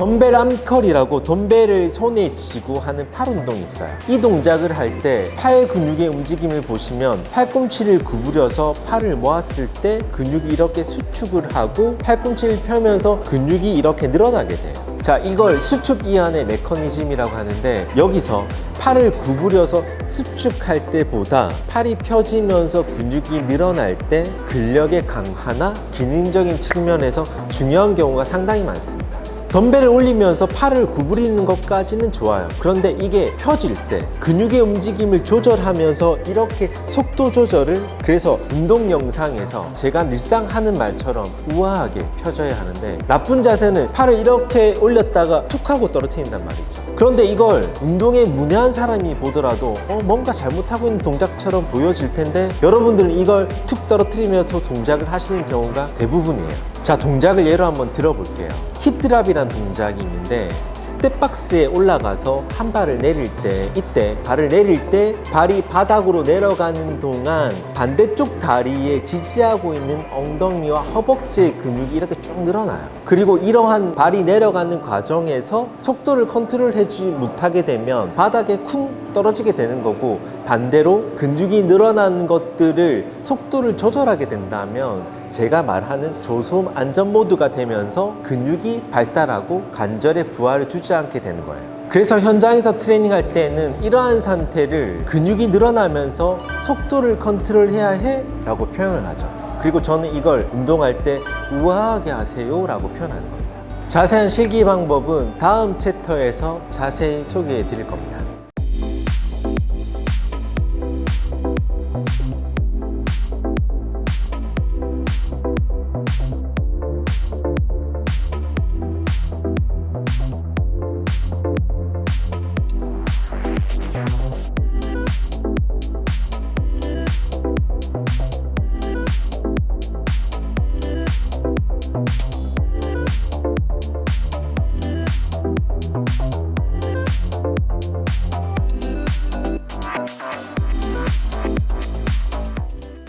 덤벨 암컬이라고 덤벨을 손에 쥐고 하는 팔 운동이 있어요. 이 동작을 할 때 팔 근육의 움직임을 보시면 팔꿈치를 구부려서 팔을 모았을 때 근육이 이렇게 수축을 하고 팔꿈치를 펴면서 근육이 이렇게 늘어나게 돼요. 자, 이걸 수축 이완의 메커니즘이라고 하는데 여기서 팔을 구부려서 수축할 때보다 팔이 펴지면서 근육이 늘어날 때 근력의 강화나 기능적인 측면에서 중요한 경우가 상당히 많습니다. 덤벨을 올리면서 팔을 구부리는 것까지는 좋아요. 그런데 이게 펴질 때 근육의 움직임을 조절하면서 이렇게 속도 조절을 그래서 운동 영상에서 제가 늘상 하는 말처럼 우아하게 펴져야 하는데 나쁜 자세는 팔을 이렇게 올렸다가 툭 하고 떨어뜨린단 말이죠. 그런데 이걸 운동에 문외한 사람이 보더라도 어, 뭔가 잘못하고 있는 동작처럼 보여질 텐데 여러분들은 이걸 툭 떨어뜨리면서 동작을 하시는 경우가 대부분이에요. 자, 동작을 예로 한번 들어볼게요. 힙드랍이란 동작이 있는데 스텝박스에 올라가서 한 발을 내릴 때 이때 발을 내릴 때 발이 바닥으로 내려가는 동안 반대쪽 다리에 지지하고 있는 엉덩이와 허벅지의 근육이 이렇게 쭉 늘어나요. 그리고 이러한 발이 내려가는 과정에서 속도를 컨트롤 하지 못하게 되면 바닥에 쿵 떨어지게 되는 거고 반대로 근육이 늘어나는 것들을 속도를 조절하게 된다면 제가 말하는 조소음 안전 모드가 되면서 근육이 발달하고 관절의 부하를 주지 않게 되는 거예요. 그래서 현장에서 트레이닝 할 때는 이러한 상태를 근육이 늘어나면서 속도를 컨트롤해야 해 라고 표현을 하죠. 그리고 저는 이걸 운동할 때 우아하게 하세요 라고 표현하는 겁니다. 자세한 실기 방법은 다음 챕터에서 자세히 소개해 드릴 겁니다.